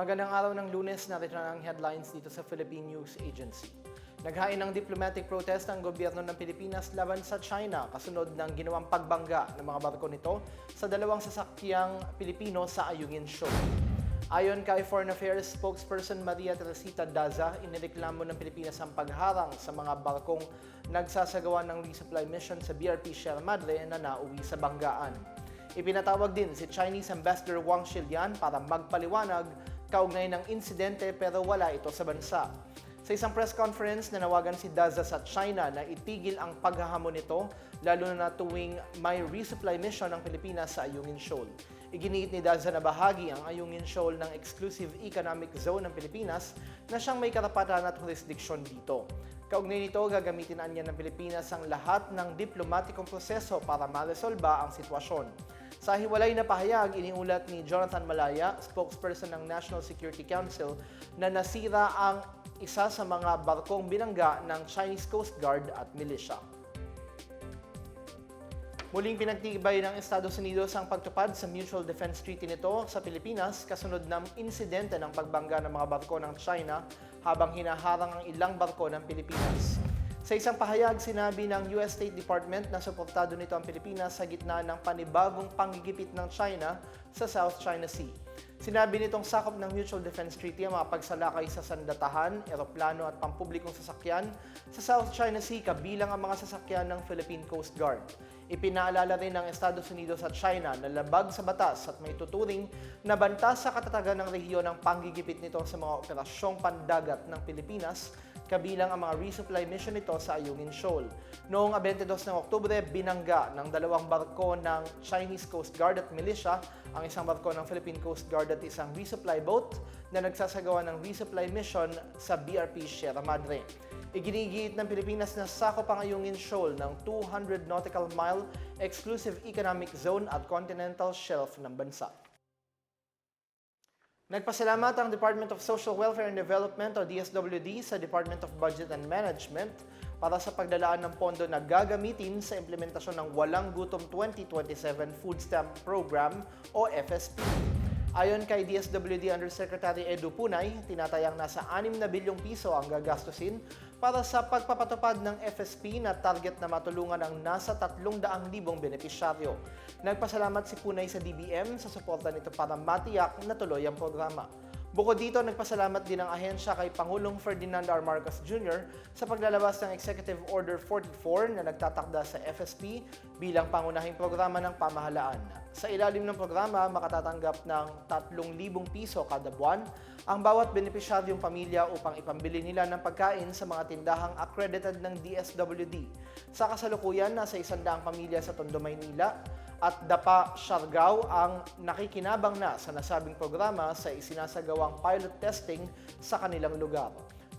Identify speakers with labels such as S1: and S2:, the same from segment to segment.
S1: Magandang araw ng lunes, narito na ang headlines dito sa Philippine News Agency. Naghain ng diplomatic protest ang gobyerno ng Pilipinas laban sa China kasunod ng ginawang pagbangga ng mga barko nito sa dalawang sasakyang Pilipino sa Ayungin Shoal. Ayon kay Foreign Affairs spokesperson Maria Teresita Daza, inireklamo ng Pilipinas ang pagharang sa mga barkong nagsasagawa ng resupply mission sa BRP Sierra Madre na nauwi sa banggaan. Ipinatawag din si Chinese Ambassador Wang Shilian para magpaliwanag kaugnay ng insidente pero wala ito sa bansa. Sa isang press conference, nanawagan si Daza sa China na itigil ang paghahamon nito lalo na tuwing may resupply mission ng Pilipinas sa Ayungin Shoal. Iginiit ni Daza na bahagi ang Ayungin Shoal ng Exclusive Economic Zone ng Pilipinas na siyang may karapatan at jurisdiksyon dito. Kaugnay nito, gagamitin anya ng Pilipinas ang lahat ng diplomatikong proseso para maresolba ang sitwasyon. Sa hiwalay na pahayag, iniulat ni Jonathan Malaya, spokesperson ng National Security Council, na nasira ang isa sa mga barkong binangga ng Chinese Coast Guard at militia. Muling pinagtibay ng Estados Unidos ang pagtupad sa Mutual Defense Treaty nito sa Pilipinas kasunod ng insidente ng pagbangga ng mga barko ng China habang hinaharang ang ilang barko ng Pilipinas. Sa isang pahayag, sinabi ng US State Department na suportado nito ang Pilipinas sa gitna ng panibagong panggigipit ng China sa South China Sea. Sinabi nitong sakop ng Mutual Defense Treaty ang mga pagsalakay sa sandatahan, eroplano at pampublikong sasakyan sa South China Sea kabilang ang mga sasakyan ng Philippine Coast Guard. Ipinaalala rin ng Estados Unidos at China na labag sa batas at may tuturing na banta sa katatagan ng rehiyon ang panggigipit nito sa mga operasyong pandagat ng Pilipinas kabilang ang mga resupply mission nito sa Ayungin Shoal. Noong 22 ng Oktubre, binangga ng dalawang barko ng Chinese Coast Guard at militia ang isang barko ng Philippine Coast Guard at isang resupply boat na nagsasagawa ng resupply mission sa BRP Sierra Madre. Iginigit ng Pilipinas na sakop ang Ayungin Shoal ng 200 nautical mile exclusive economic zone at continental shelf ng bansa. Nagpasalamat ang Department of Social Welfare and Development o DSWD sa Department of Budget and Management para sa paglalaan ng pondo na gagamitin sa implementasyon ng Walang Gutom 2027 Food Stamp Program o FSP. Ayon kay DSWD Undersecretary Edu Punay, tinatayang nasa 6 na bilyong piso ang gagastusin para sa pagpapatupad ng FSP na target na matulungan ang nasa 300,000 benepisyaryo. Nagpasalamat si Punay sa DBM sa suporta nito para matiyak na tuloy ang programa. Bukod dito, nagpasalamat din ang ahensya kay Pangulong Ferdinand R. Marcos Jr. sa paglalabas ng Executive Order 44 na nagtatakda sa FSP bilang pangunahing programa ng pamahalaan. Sa ilalim ng programa, makatatanggap ng 3,000 piso kada buwan ang bawat benepisyaryong pamilya upang ipambili nila ng pagkain sa mga tindahang accredited ng DSWD. Sa kasalukuyan, nasa isandaang pamilya sa Tondo, Maynila at Dapa, Siargao ang nakikinabang na sa nasabing programa sa isinasagawang pilot testing sa kanilang lugar.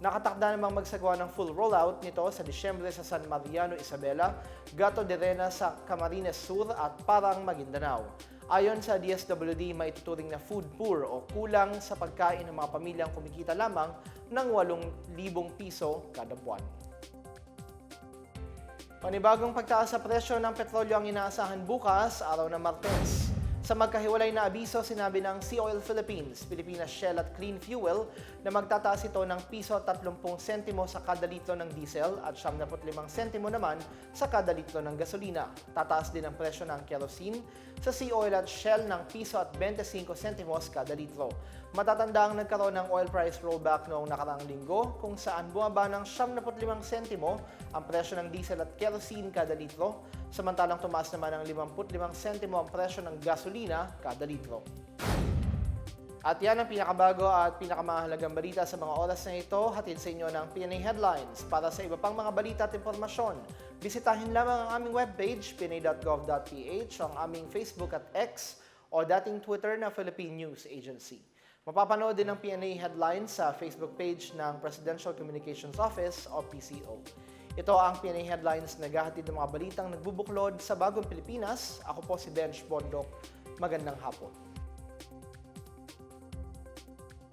S1: Nakatakda namang magsagawa ng full rollout nito sa Disyembre sa San Mariano, Isabela, Gato de Rena sa Camarines Sur at Parang, Maguindanao. Ayon sa DSWD, may tuturing na food poor o kulang sa pagkain ng mga pamilyang kumikita lamang ng 8,000 piso kada buwan. Panibagong pagtaas sa presyo ng petrolyo ang inaasahan bukas, araw ng Martes. Sa magkahiwalay na abiso, sinabi ng Sea Oil Philippines, Pilipinas Shell at Clean Fuel na magtataas ito ng piso 30 sentimo sa kada litro ng diesel at 75 sentimo naman sa kada litro ng gasolina. Tataas din ang presyo ng kerosene sa Sea Oil at Shell ng piso at 25 sentimos kada litro. Matatanda ang nagkaroon ng oil price rollback noong nakaraang linggo kung saan bumaba ng 75 sentimo ang presyo ng diesel at kerosene kada litro, samantalang tumaas naman ng 55 sentimo ang presyo ng gasolina kada litro. At yan ang pinakabago at pinakamahalagang balita sa mga oras na ito, hatid sa inyo ng PNA Headlines. Para sa iba pang mga balita at impormasyon, bisitahin lamang ang aming webpage, pna.gov.ph, ang aming Facebook at X, o dating Twitter na Philippine News Agency. Mapapanood din ang PNA Headlines sa Facebook page ng Presidential Communications Office o PCO. Ito ang PNA Headlines na naghahatid ng mga balitang nagbubuklod sa bagong Pilipinas. Ako po si Bench Bondok. Magandang hapon.